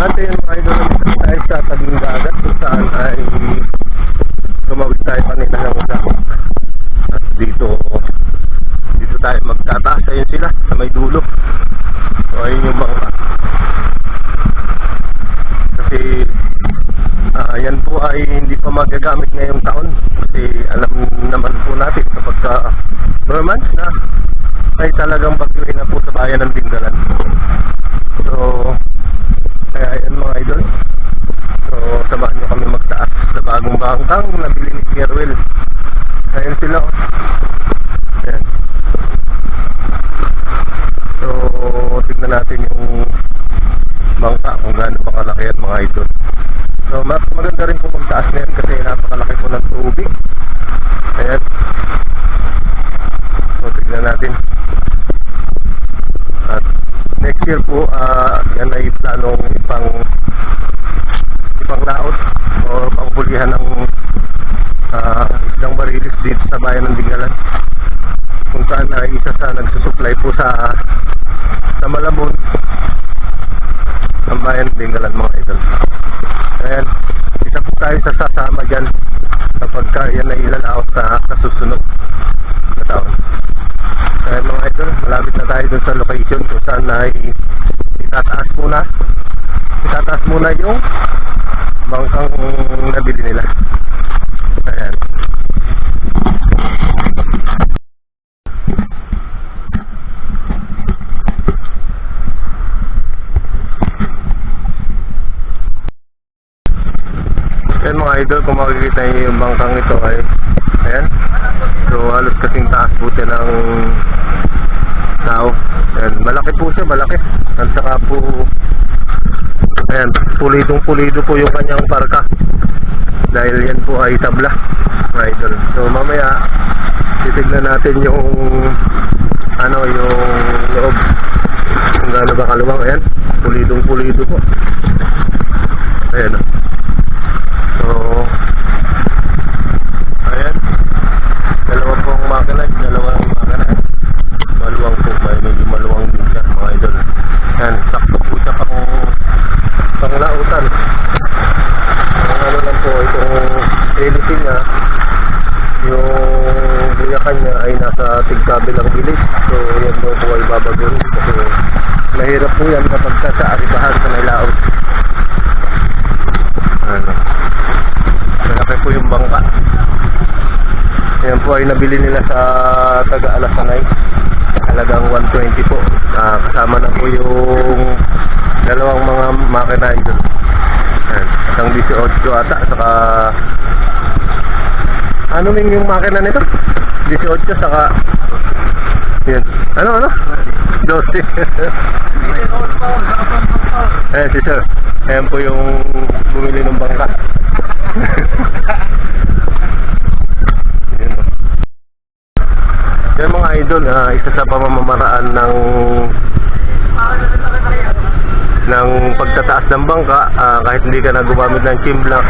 At yun mga idol, nandito tayo sa tabing dagat kung saan ay tumawid tayo kanina ng usa. At dito, dito tayo magtataas. Ayun sila, sa may dulo. So ayun yung mga kasi ah, yan po ay hindi pa magagamit ngayong taon kasi alam naman po natin kapag ka months na ay talagang bagyuhin na po sa bayan ng kaya idol so samahan nyo kami magtaas sa bagong bangkang nabili ni Pierwell ayan sila oh. ayan. So tignan natin yung bangka kung gaano pa kalaki yan mga idol. So mas maganda rin po magtaas na yan kasi napakalaki po ng tubig. Ayan. So tignan natin. At next year po ah, yan ay planong ipang ipang laot o panghulihan ng ah, isang barilis dito sa bayan ng Dingalan kung saan ay isa sa nagsusupply po sa sa Malabon ang bayan ng Dingalan mga idol. Ayan isa po tayo sa sasama dyan kapag ka yan ay ilalaot sa kasusunod na taon. Kaya mga idol malapit na tayo dun sa location kung saan ay itataas muna itataas muna yung bangkang nabili nila ayan Yan mga idol, kung makikita niyo yung bangkang ito ay ayan. So halos kasing taas siya ng tao. Ayan, malaki po siya, malaki. At saka po ayan, pulidong pulido po yung kanyang parka. Dahil yan po ay tabla, mga idol. So mamaya titignan natin yung ano yung loob kung gaano ba kaluwang ayan pulidong pulido po ayan oh. So, ayan. Dalawa po ang makina, dalawa ang makina. Maluwang po, may medyo maluwang din siya, mga idol. Ayan, sakto po siya pang, pang lautan. Ang ano lang po, itong editing niya, yung buyakan niya ay nasa tigkabilang bilis. So, yan daw po ay babagon kasi mahirap po yan kapag ka sa aribahan sa may laot. Ano. Malaki po yung bangka. Yan po ay nabili nila sa taga Alasanay. Halagang 120 po. Ah, kasama na po yung dalawang mga makina ito. Yan. Isang 18 ata. Saka ano ning yung makina nito? 18 saka yan. Ano ano? 12. eh si sir. Ayan po yung bumili ng bangka. Yan mga idol, ah, isa sa pamamaraan ng ng pagtataas ng bangka ah, kahit hindi ka na gumamit ng chimblock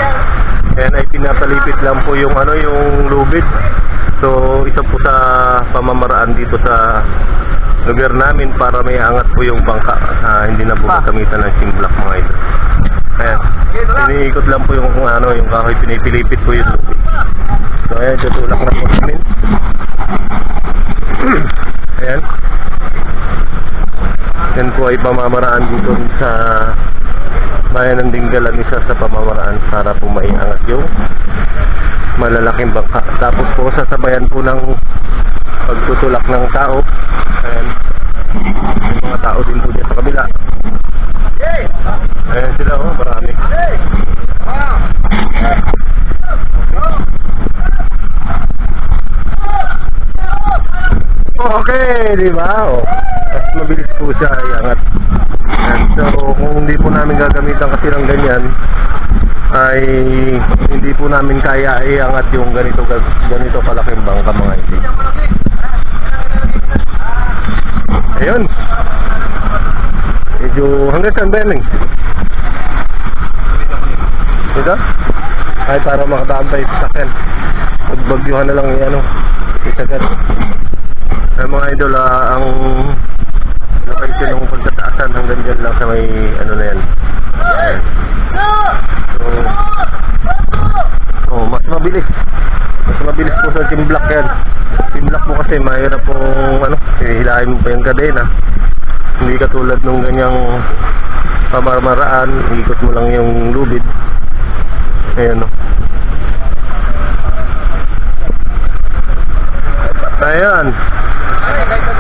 yan ay pinapalipit lang po yung ano yung lubid so isa po sa pamamaraan dito sa lugar namin para may angat po yung bangka Ah, hindi na po gamitan ng chimblock mga idol. Ayan. Iniikot lang po yung kung ano yung kahoy. Pinipilipit po yung lubid so ayan tutulak na po namin. Ayan. Yan po ay pamamaraan dito sa bayan ng Dinggalan isa sa pamamaraan para po maiangat yung malalaking bangka. Tapos po sasabayan po ng pagtutulak ng tao. May mga tao din po dyan sa kabila. Ayan sila oh, marami. Okay, di ba? Oh. Mas mabilis po siya iangat. And so, kung hindi po namin gagamitan kasi ng ganyan, ay hindi po namin kaya iangat yung ganito ganito kalaking bangka mga ito. Ayun. Medyo hanggang saan eh? Dito? Ay, para makadaan tayo sa sakyan. Pagbagyuhan na lang yung ano, isagat. Ay, mga idol, ah, ang location ng pagtataasan hanggang dyan lang sa may ano na yan. So, oh, mas mabilis. Mas mabilis po sa team timblock yan. Team Timblock po kasi mahirap po ano, hihilahin mo pa yung kadena. Hindi katulad nung ganyang pamarmaraan, ikot mo lang yung lubid. Ayan o. No. Ayan.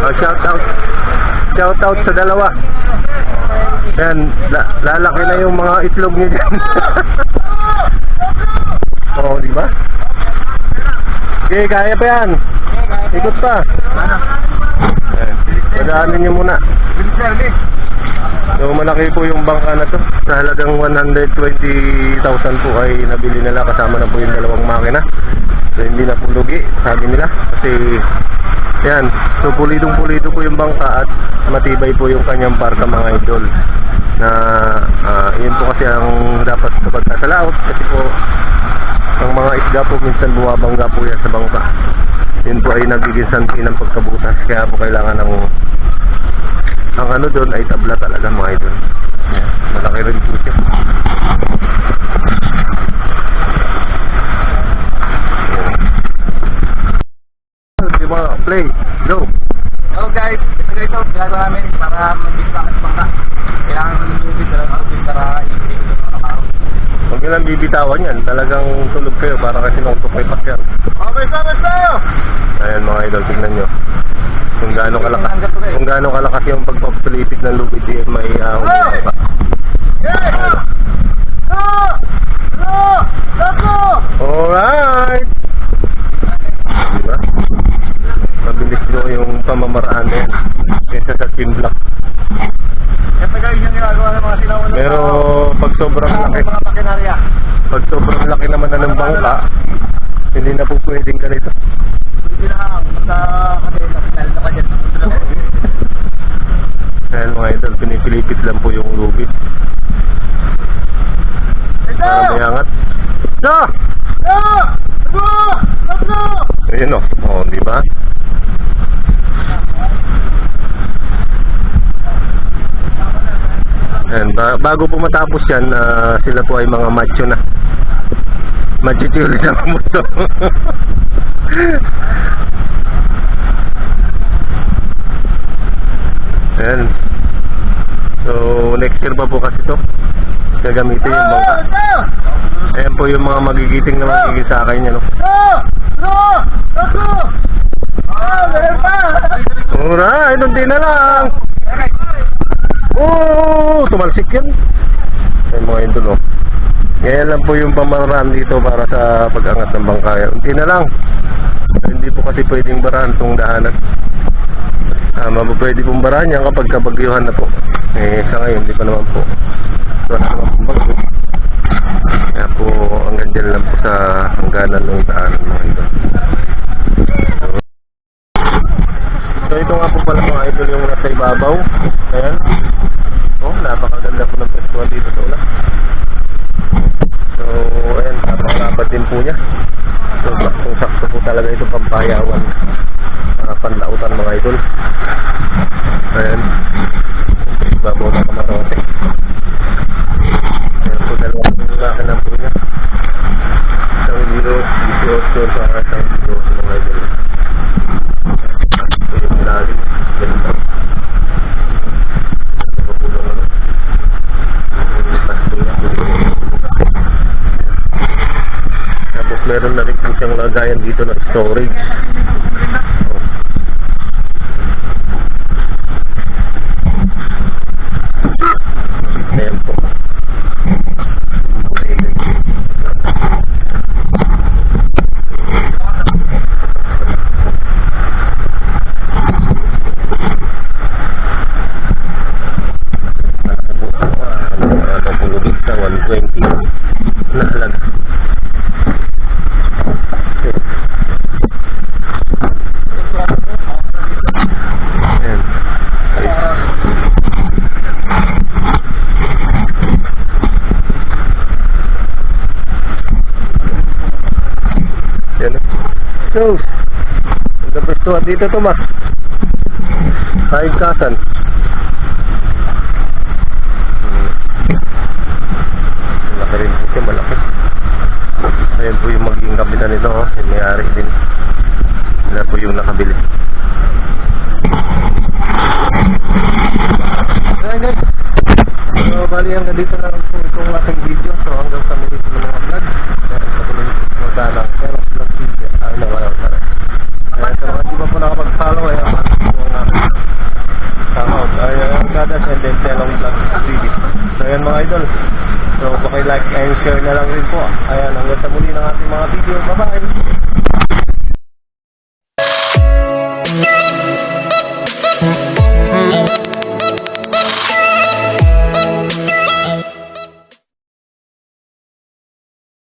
Oh, shout out. Shout out sa dalawa. Ayan, la- lalaki na yung mga itlog niyo dyan. Oo, di ba? Okay, kaya pa yan. Ikot pa. Padaanin niyo muna. So malaki po yung bangka na to. Sa halagang 120,000 po ay nabili nila kasama na po yung dalawang makina. So hindi na po lugi, sabi nila. Kasi yan, so pulidong pulido po yung bangka at matibay po yung kanyang parka mga idol. Na ah, yun po kasi ang dapat kapag nasa laot kasi po ang mga isda po minsan bumabangga po yan sa bangka. Yun po ay nagiging santi ng pagkabutas. Kaya po kailangan ng ang ano doon ay tabla talaga mga idol. Malaki rin po siya. Ayan. Di ba, play, go. Hello guys, ito guys, ito, ginagawa namin para mag-distract sa bangka. Kailangan ng tubig para tubig para i-take ito ng araw. Huwag nyo lang bibitawan yan. Talagang tulog kayo para kasi nung tukay pa yan. Okay, sama tayo! Ayan mga idol, tignan nyo. Kung gaano kalakas, kung gaano kalakas yung pagpapalipit ng lubid di may ahon ng bangka. Yeah! Go! Go! Go! Alright! Diba? Mabilis nyo yung pamamaraan na yan. Kesa sa team block. Ito guys, yung ginagawa ng mga silawan ng Pero pag sobrang laki, mga makinarya. pag sobrang laki naman na ng bangka, hindi na po pwedeng ganito. Hindi na sa kadena, dahil sa kadena. Ayan mga idol, pinipilipit lang po yung lubid. Ito! Para may angat. No! Go! Go! Go! Ayun o. Oh, di ba? Ayan, ba- bago po matapos yan, ah, sila po ay mga macho na. Machichuri na po to. Ayan. So, next year pa po kasi to. Gagamitin yung bangka. Ayan po yung mga magigiting na magiging sa akin yan. No? Go! Go! Go! Meron pa! Alright, hindi na lang. Oo, tumalsik yan. Ay mga idol, oh. Ngayon lang po yung pamaraan dito para sa pag-angat ng bangka. Unti na lang. Hindi po kasi pwedeng barahan tong daanan. Ah, mapapwede pong barahan yan kapag kabagyuhan na po. Eh, sa ngayon, hindi pa naman po. Wala naman pong bagyo. Kaya po, hanggang dyan lang po sa hangganan ng daanan mga idol. So, ito nga po pala mga idol yung nasa ibabaw. Ayan. Oh, napakaganda po ng pwestuhan dito sa ulan. So, ayan, napakalapat din po niya. So, saktong sakto po talaga ito pampayawan. Mga panlautan mga idol. Ibabaw na kamarote. Ayan po, dalawang laki na po niya. Isang kilo, 18, saka isang kilo sa mga idol. Ito yung ilalim. Ganda. Ito po meron na rin po siyang lagayan dito ng storage. Yan o. So, the best one dito to mas. Sahig kasan. Malaki rin po siya, malaki. Ayan po yung magiging kapitan nito, oh. Yung may-ari din. Sila po yung nakabili. Ayan guys. So, bali hanggang dito na vlog. So yan mga idol. So pakilike and share na lang rin po. Ayan, hanggang sa muli ng ating mga video. Bye-bye!